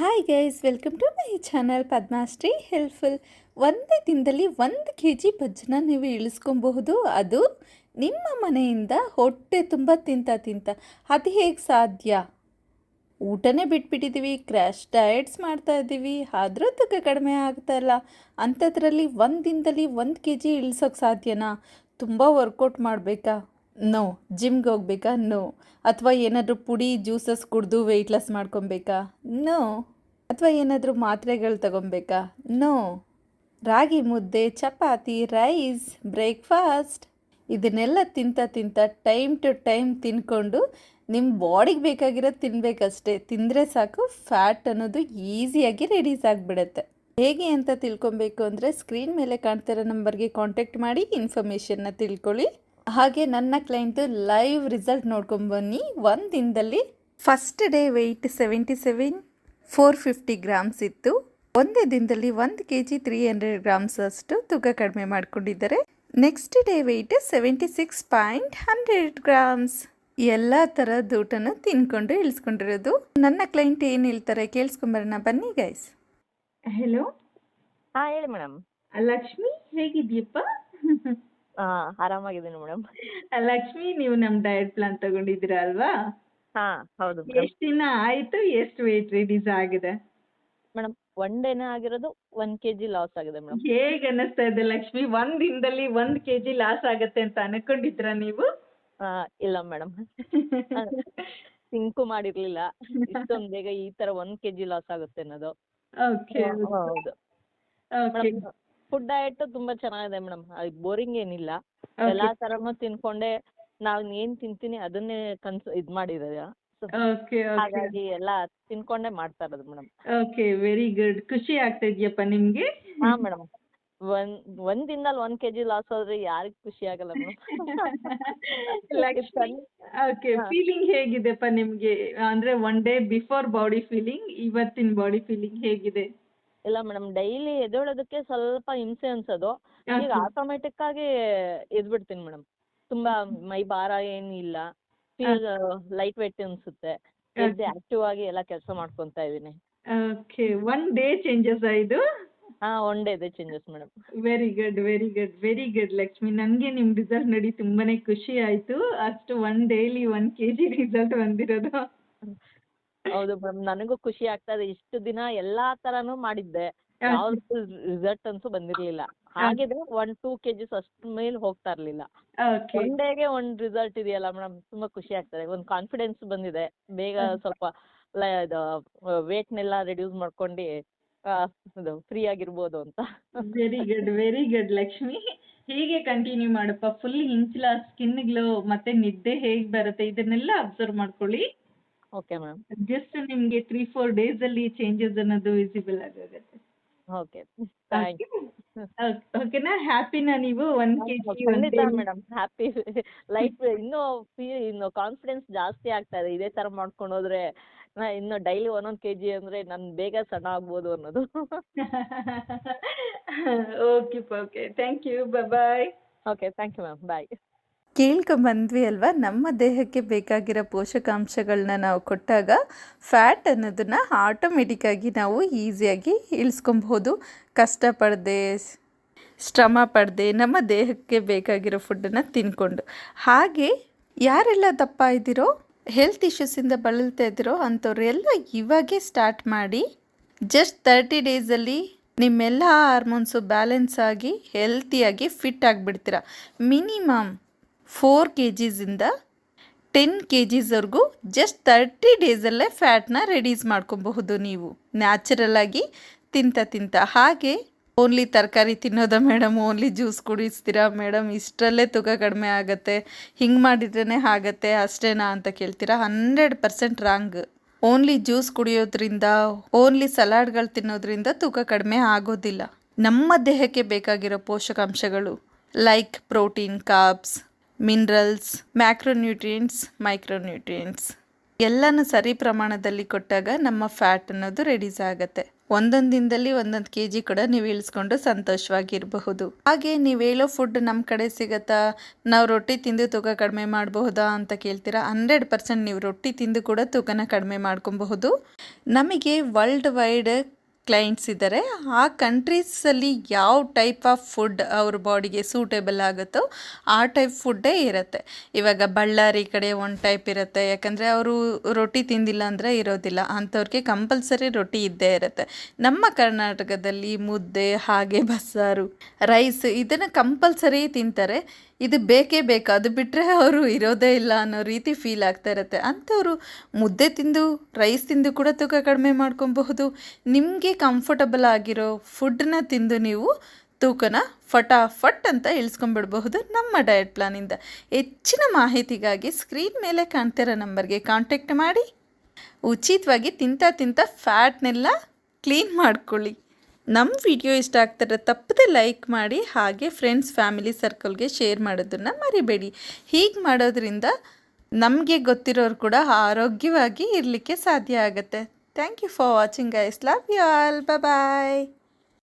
Hi guys welcome to my channel Padmashree helpful ಒಂದೇ ದಿನದಲ್ಲಿ ಒಂದು ಕೆ ಜಿ ಭಜ್ಜನ ನೀವು ಇಳಿಸ್ಕೊಬಹುದು. ಅದು ನಿಮ್ಮ ಮನೆಯಿಂದ ಹೊಟ್ಟೆ ತುಂಬ ತಿಂತ ತಿಂತ. ಅದು ಹೇಗೆ ಸಾಧ್ಯ? ಊಟನೇ ಬಿಟ್ಬಿಟ್ಟಿದ್ದೀವಿ ಕ್ರ್ಯಾಶ್ ಡಯಟ್ಸ್ ಮಾಡ್ತಾ ಇದ್ದೀವಿ ಆದರೂ ತೂಕ ಕಡಿಮೆ ಆಗ್ತಾ ಇಲ್ಲ. ಅಂಥದ್ರಲ್ಲಿ ಒಂದು ದಿನದಲ್ಲಿ ಒಂದು ಕೆ ಜಿ ಇಳಿಸೋಕೆ ಸಾಧ್ಯನಾ? ತುಂಬ ವರ್ಕೌಟ್ ಮಾಡಬೇಕಾ? ನೋ ಜಿಮ್ಗೆ ಹೋಗ್ಬೇಕಾ? ನೋ ಅಥವಾ ಏನಾದರೂ ಪುಡಿ, ಜ್ಯೂಸಸ್ ಕುಡಿದು ವೆಯ್ಟ್ ಲಾಸ್ ಮಾಡ್ಕೊಬೇಕಾ ನೋ ಅಥವಾ ಏನಾದರೂ ಮಾತ್ರೆಗಳು ತಗೊಬೇಕಾ ನೋ ರಾಗಿ ಮುದ್ದೆ, ಚಪಾತಿ ರೈಸ್ ಬ್ರೇಕ್ಫಾಸ್ಟ್ ಇದನ್ನೆಲ್ಲ ತಿಂತ ತಿಂತ ಟೈಮ್ ಟು ಟೈಮ್ ತಿನ್ಕೊಂಡು ನಿಮ್ಮ ಬಾಡಿಗೆ ಬೇಕಾಗಿರೋದು ತಿನ್ಬೇಕಷ್ಟೇ. ತಿಂದರೆ ಸಾಕು ಫ್ಯಾಟ್ ಅನ್ನೋದು ಈಸಿಯಾಗಿ ರೆಡೀಸ್ ಆಗಿಬಿಡುತ್ತೆ. ಹೇಗೆ ಅಂತ ತಿಳ್ಕೊಬೇಕು ಅಂದರೆ ಸ್ಕ್ರೀನ್ ಮೇಲೆ ಕಾಣ್ತಿರೋ ನಂಬರ್ಗೆ ಕಾಂಟ್ಯಾಕ್ಟ್ ಮಾಡಿ ಇನ್ಫಾರ್ಮೇಷನ್ನ ತಿಳ್ಕೊಳ್ಳಿ. ಹಾಗೆ ನನ್ನ ಕ್ಲೈಂಟು ಲೈವ್ ರಿಸಲ್ಟ್ ನೋಡ್ಕೊಂಬನ್ನಿ ಒಂದು ದಿನದಲ್ಲಿ first day weight seventy seven four fifty grams ಇತ್ತು. ಒಂದೇ ದಿನದಲ್ಲಿ ಒಂದು K G three hundred grams ಅಷ್ಟು ತೂಕ ಕಡಿಮೆ ಮಾಡಿಕೊಂಡಿದ್ದಾರೆ. Next day weight seventy six point hundred grams ಎಲ್ಲ ಥರದ ಊಟನ ತಿನ್ಕೊಂಡು ಇಳಿಸ್ಕೊಂಡಿರೋದು. ನನ್ನ ಕ್ಲೈಂಟ್ ಏನು ಹೇಳ್ತಾರೆ ಕೇಳಿಸ್ಕೊಂಬರೋಣ ಬನ್ನಿ ಗೈಸ್ ಹೆಲೋ ಹಾ ಹೇಳಿ ಮೇಡಮ್ ಲಕ್ಷ್ಮಿ ಹೇಗಿದ್ಯಪ್ಪ ಹಾ ಆರಾಮಾಗಿದ್ದೀನಿ ಮೇಡಮ್. ಲಕ್ಷ್ಮಿ ನೀವು ನಮ್ ಡಯಟ್ ಪ್ಲಾನ್ ತಗೊಂಡಿದ್ದೀರಾ ಅಲ್ವಾ? ಹಾ ಹೌದು ಮೇಡಮ್. ಎಷ್ಟ್ ದಿನ ಆಯ್ತು ಎಷ್ಟು ವೇಟ್ ರಿಡ್ಯೂಸ್ ಆಗಿದೆ? ಮೇಡಮ್ ಒನ್ ಡೇನೇ ಆಗಿರೋದು ಒನ್ ಕೆ ಜಿ ಲಾಸ್ ಆಗಿದೆ ಮೇಡಮ್. ಹೇಗ್ ಅನ್ನಿಸ್ತಾ ಇದೆ ಲಕ್ಷ್ಮಿ? ಒಂದ್ ದಿನದಲ್ಲಿ ಒಂದ್ ಕೆಜಿ ಲಾಸ್ ಆಗತ್ತೆ ಅಂತ ಅನ್ಕೊಂಡಿದ್ರಾ ನೀವು? ಇಲ್ಲ ಮೇಡಮ್. ಸಿಂಕು ಮಾಡಿರ್ಲಿಲ್ಲ. ಇಷ್ಟೊಂದು ಬೇಗ ಈ ತರ ಒಂದ್ ಕೆಜಿ ಲಾಸ್ ಆಗುತ್ತೆ ಅನ್ನೋದು. ಓಕೆ ಹೌದು. ಓಕೆ ಮೇಡಮ್ ಫುಡ್ ಡಯಟ್ ತುಂಬಾ ಚೆನ್ನಾಗಿದೆ ಮೇಡಮ್. ಬೋರಿಂಗ್ ಏನಿಲ್ಲ. ಎಲ್ಲಾ ತರನು ತಿನ್ಕೊಂಡೆ. ನಾವ್ ಏನ್ ತಿಂತೀನಿ ಅದನ್ನೇ ಕನ್ಸ್ ಇದ್ ಮಾಡಿರೋದು. ಓಕೆ ಹಾಗಾಗಿ ಎಲ್ಲಾ ತಿನ್ಕೊಂಡೆ ಮಾಡ್ತಾ ಇರೋದು ಮೇಡಮ್. ಓಕೆ ವೆರಿ ಗುಡ್ ಖುಷಿ ಆಗ್ತಾ ಇದೆಯಪ್ಪ ನಿಮ್ಗೆ? ಹಾ ಮೇಡಮ್. ಒಂದ್ ಒಂದ್ ದಿನದಲ್ಲಿ ಒಂದ್ ಕೆಜಿ ಲಾಸ್ ಆದ್ರೆ ಯಾರಿಗ್ ಖುಷಿ ಆಗಲ್ಲ ಮೇಡಮ್. ಓಕೆ ಫೀಲಿಂಗ್ ಹೇಗಿದೆಪ್ಪ ನಿಮ್ಗೆ? ಅಂದ್ರೆ one day before body feeling ಇವತ್ತಿನ ಬಾಡಿ ಫೀಲಿಂಗ್ ಹೇಗಿದೆ? ಇಲ್ಲ ಮೇಡಮ್ ಡೈಲಿ ಎದ್ದೇಳೋದಕ್ಕೆ ಸ್ವಲ್ಪ ಹಿಂಸೆ ಅನ್ಸೋದು. ಈಗ. ಆಟೋಮೆಟಿಕ್ ಆಗಿ ಎದ್ಬಿಡ್ತೀನಿ ಮೇಡಮ್. ತುಂಬಾ ಮೈ ಭಾರ ಇಲ್ಲ. ಫೀಲ್ ಲೈಟ್ ವೆಯ್ಟ್ ಅನ್ಸುತ್ತೆ. ಎದ್ದು ಆಕ್ಟಿವ್ ಆಗಿ ಎಲ್ಲ ಕೆಲಸ ಮಾಡ್ಕೊಂತ ಇದೀನಿ ಓಕೆ ಒನ್ ಡೇ ಚೇಂಜಸ್ ಇದು? ಹಾ ಒನ್ ಡೇ ಇದೆ changes madam. Very good very good very good Lakshmi. ನನಗೆ ನಿಮ್ ರಿಸಲ್ಟ್ ನೋಡಿ ತುಂಬಾನೇ ಖುಷಿ ಆಯ್ತು. ಅಷ್ಟು one daily one KG result ಬಂದಿರೋದು. ಹೌದು ಮೇಡಮ್ ನನಗೂ ಖುಷಿ ಆಗ್ತಾ ಇದೆ. ಇಷ್ಟು ದಿನ ಎಲ್ಲಾ ತರಾನು ಮಾಡಿದ್ದೆ. ಯಾವ್ದು ರಿಸಲ್ಟ್ ಅಂತೂ ಬಂದಿರ್ಲಿಲ್ಲ. ಹಾಗಿದ್ರೆ ಒನ್ ಟೂ ಕೆಜಿಸ್ ಅಷ್ಟು ಮೇಲೆ ಹೋಗ್ತಾ ಇರ್ಲಿಲ್ಲ. ಒನ್ ಡೇಗೆ ಒಂದ್ ರಿಸಲ್ಟ್ ಇದೆಯಲ್ಲ ಮೇಡಮ್ ತುಂಬಾ ಖುಷಿ ಆಗ್ತದೆ. ಒಂದ್ ಕಾನ್ಫಿಡೆನ್ಸ್ ಬಂದಿದೆ. ಬೇಗ ಸ್ವಲ್ಪ ವೇಟ್ ವೇಟ್ನೆಲ್ಲ ರೆಡ್ಯೂಸ್ ಮಾಡ್ಕೊಂಡು ಫ್ರೀ ಆಗಿರ್ಬೋದು ಅಂತ. Very good very good Lakshmi. ಹೀಗೆ ಕಂಟಿನ್ಯೂ ಮಾಡಪ್ಪ ಫುಲ್ ಹಿಂಚ್ಲ ಸ್ಕಿನ್ ಗ್ಲೋ ಮತ್ತೆ ನಿದ್ದೆ ಹೇಗ್ ಬರುತ್ತೆ ಇದನ್ನೆಲ್ಲ ಅಬ್ಸರ್ವ್ ಮಾಡ್ಕೊಳ್ಳಿ. ಓಕೆ ಮ್ಯಾಮ್ ಜಸ್ಟ್ ನಿಮ್ಗೆ ತ್ರೀ ಫೋರ್ ಡೇಸ್ ಅಲ್ಲಿ ಚೇಂಜಸ್ ಅನ್ನೋದು ವಿಸಿಬಲ್ ಆಗುತ್ತೆ ಓಕೆ ಥ್ಯಾಂಕ್ ಓಕೆನಾ ಹ್ಯಾಪಿನಾ ನೀವು ಒನ್ ಕೆ ಜಿ ಖಂಡಿತ ಮೇಡಮ್ ಹ್ಯಾಪಿ ಲೈಫ್ ಇನ್ನೂ ಫೀ- ಇನ್ನು ಕಾನ್ಫಿಡೆನ್ಸ್ ಜಾಸ್ತಿ ಆಗ್ತಾ ಇದೆ. ಇದೇ ತರ ಮಾಡ್ಕೊಂಡು ಹೋದ್ರೆ ನಾ ಇನ್ನು ಡೈಲಿ ಒಂದೊಂದ್ ಕೆಜಿ ಅಂದ್ರೆ ನಾನು ಬೇಗ ಸಣ್ಣ ಆಗ್ಬೋದು ಅನ್ನೋದು. Okay okay thank you bye okay thank you ma'am bye ಕೇಳ್ಕೊಂಬಂದ್ವಿ ಅಲ್ವಾ? ನಮ್ಮ ದೇಹಕ್ಕೆ ಬೇಕಾಗಿರೋ ಪೋಷಕಾಂಶಗಳನ್ನ ನಾವು ಕೊಟ್ಟಾಗ ಫ್ಯಾಟ್ ಅನ್ನೋದನ್ನು ಆಟೋಮೆಟಿಕ್ಕಾಗಿ ನಾವು ಈಸಿಯಾಗಿ ಇಳಿಸ್ಕೊಬಹುದು ಕಷ್ಟಪಡದೆ ಶ್ರಮ ಪಡದೆ ನಮ್ಮ ದೇಹಕ್ಕೆ ಬೇಕಾಗಿರೋ ಫುಡ್ಡನ್ನು ತಿನ್ಕೊಂಡು. ಹಾಗೆ ಯಾರೆಲ್ಲ ದಪ್ಪ ಇದ್ದೀರೋ ಹೆಲ್ತ್ ಇಶ್ಯೂಸಿಂದ ಬಳಲ್ತಾ ಇದ್ದೀರೋ ಅಂಥವ್ರೆಲ್ಲ ಇವಾಗೇ ಸ್ಟಾರ್ಟ್ ಮಾಡಿ ಜಸ್ಟ್ ತರ್ಟಿ ಡೇಸಲ್ಲಿ ನಿಮ್ಮೆಲ್ಲ ಹಾರ್ಮೋನ್ಸು ಬ್ಯಾಲೆನ್ಸ್ ಆಗಿ ಹೆಲ್ತಿಯಾಗಿ ಫಿಟ್ ಆಗಿಬಿಡ್ತೀರ. ಮಿನಿಮಮ್ ಫೋರ್ ಕೆ ಜಿಸಿಂದ ಟೆನ್ ಕೆ ಜಿಸ್ವರೆಗೂ ಜಸ್ಟ್ ತರ್ಟಿ ಡೇಸಲ್ಲೇ ಫ್ಯಾಟ್ನ ರೆಡ್ಯೂಸ್ ಮಾಡ್ಕೊಬಹುದು ನೀವು. ನ್ಯಾಚುರಲ್ಲಾಗಿ ತಿಂತ ತಿಂತ. ಹಾಗೆ ಓನ್ಲಿ ತರಕಾರಿ ತಿನ್ನೋದ ಮೇಡಮ್, ಓನ್ಲಿ ಜ್ಯೂಸ್ ಕುಡಿಸ್ತೀರಾ ಮೇಡಮ್? ಇಷ್ಟರಲ್ಲೇ ತೂಕ ಕಡಿಮೆ ಆಗುತ್ತೆ. ಹಿಂಗೆ ಮಾಡಿದ್ರೇ ಆಗತ್ತೆ ಅಷ್ಟೇನಾ ಅಂತ ಕೇಳ್ತೀರಾ? Hundred percent wrong. Only juice ಕುಡಿಯೋದ್ರಿಂದ, ಓನ್ಲಿ ಸಲಾಡ್ಗಳು ತಿನ್ನೋದ್ರಿಂದ ತೂಕ ಕಡಿಮೆ ಆಗೋದಿಲ್ಲ. ನಮ್ಮ ದೇಹಕ್ಕೆ ಬೇಕಾಗಿರೋ ಪೋಷಕಾಂಶಗಳು, like protein, carbs minerals, macronutrients, micronutrients. ಎಲ್ಲನೂ ಸರಿ ಪ್ರಮಾಣದಲ್ಲಿ ಕೊಟ್ಟಾಗ ನಮ್ಮ ಫ್ಯಾಟ್ ಅನ್ನೋದು ರೆಡ್ಯೂಸ್ ಆಗುತ್ತೆ. ಒಂದೊಂದು ದಿನದಲ್ಲಿ ಒಂದೊಂದು ಕೆ ಜಿ ಕೂಡ ನೀವು ಇಳಿಸ್ಕೊಂಡು ಸಂತೋಷವಾಗಿರಬಹುದು. ಹಾಗೆ ನೀವು ಹೇಳೋ ಫುಡ್ ನಮ್ಮ ಕಡೆ ಸಿಗತ್ತಾ? ನಾವು ರೊಟ್ಟಿ ತಿಂದು ತೂಕ ಕಡಿಮೆ ಮಾಡಬಹುದಾ ಅಂತ ಕೇಳ್ತೀರಾ? ಹಂಡ್ರೆಡ್ ಪರ್ಸೆಂಟ್ ನೀವು ರೊಟ್ಟಿ ತಿಂದು ಕೂಡ ತೂಕನ ಕಡಿಮೆ ಮಾಡ್ಕೊಬಹುದು. ನಮಗೆ ವರ್ಲ್ಡ್ ವೈಡ್ ಕ್ಲೈಂಟ್ಸ್ ಇದ್ದಾರೆ ಆ ಕಂಟ್ರೀಸಲ್ಲಿ ಯಾವ ಟೈಪ್ ಆಫ್ ಫುಡ್ ಅವ್ರ ಬಾಡಿಗೆ ಸೂಟೇಬಲ್ ಆಗುತ್ತೋ ಆ ಟೈಪ್ ಫುಡ್ಡೇ ಇರುತ್ತೆ. ಇವಾಗ ಬಳ್ಳಾರಿ ಕಡೆ ಒಂದು ಟೈಪ್ ಇರುತ್ತೆ, ಯಾಕಂದರೆ ಅವರು ರೊಟ್ಟಿ ತಿಂದಿಲ್ಲ ಅಂದರೆ ಇರೋದಿಲ್ಲ, ಅಂಥವ್ರಿಗೆ ಕಂಪಲ್ಸರಿ ರೊಟ್ಟಿ ಇದ್ದೇ ಇರುತ್ತೆ. ನಮ್ಮ ಕರ್ನಾಟಕದಲ್ಲಿ ಮುದ್ದೆ, ಹಾಗೆ ಬಸ್ಸಾರು ರೈಸ್ ಇದನ್ನು ಕಂಪಲ್ಸರಿ ತಿಂತಾರೆ. ಇದು ಬೇಕೇ ಬೇಕು. ಅದು ಬಿಟ್ಟರೆ ಅವರು ಇರೋದೇ ಇಲ್ಲ ಅನ್ನೋ ರೀತಿ ಫೀಲ್ ಆಗ್ತಾ ಇರುತ್ತೆ. ಅಂಥವ್ರು ಮುದ್ದೆ ತಿಂದು ರೈಸ್ ತಿಂದು ಕೂಡ ತೂಕ ಕಡಿಮೆ ಮಾಡ್ಕೊಬಹುದು. ನಿಮಗೆ ಕಂಫರ್ಟಬಲ್ ಆಗಿರೋ ಫುಡ್ನ ತಿಂದು ನೀವು ತೂಕನ ಫಟಾಫಟ್ ಅಂತ ಇಳಿಸ್ಕೊಂಡ್ಬಿಡ್ಬಹುದು ನಮ್ಮ ಡಯಟ್ ಪ್ಲಾನಿಂದ ಹೆಚ್ಚಿನ ಮಾಹಿತಿಗಾಗಿ ಸ್ಕ್ರೀನ್ ಮೇಲೆ ಕಾಣ್ತಿರೋ ನಂಬರ್ಗೆ ಕಾಂಟ್ಯಾಕ್ಟ್ ಮಾಡಿ. ಉಚಿತವಾಗಿ ತಿಂತ ತಿಂತ ಫ್ಯಾಟ್ನೆಲ್ಲ ಕ್ಲೀನ್ ಮಾಡ್ಕೊಳ್ಳಿ. ನಮ್ಮ ವಿಡಿಯೋ ಇಷ್ಟ ಆಗ್ತಾರೆ ತಪ್ಪದೆ ಲೈಕ್ ಮಾಡಿ ಹಾಗೆ ಫ್ರೆಂಡ್ಸ್ ಫ್ಯಾಮಿಲಿ ಸರ್ಕಲ್ಗೆ ಶೇರ್ ಮಾಡೋದನ್ನು ಮರಿಬೇಡಿ. ಹೀಗೆ ಮಾಡೋದ್ರಿಂದ ನಮಗೆ ಗೊತ್ತಿರೋರು ಕೂಡ ಆರೋಗ್ಯವಾಗಿ ಇರಲಿಕ್ಕೆ ಸಾಧ್ಯ ಆಗುತ್ತೆ. Thank you for watching guys love you all bye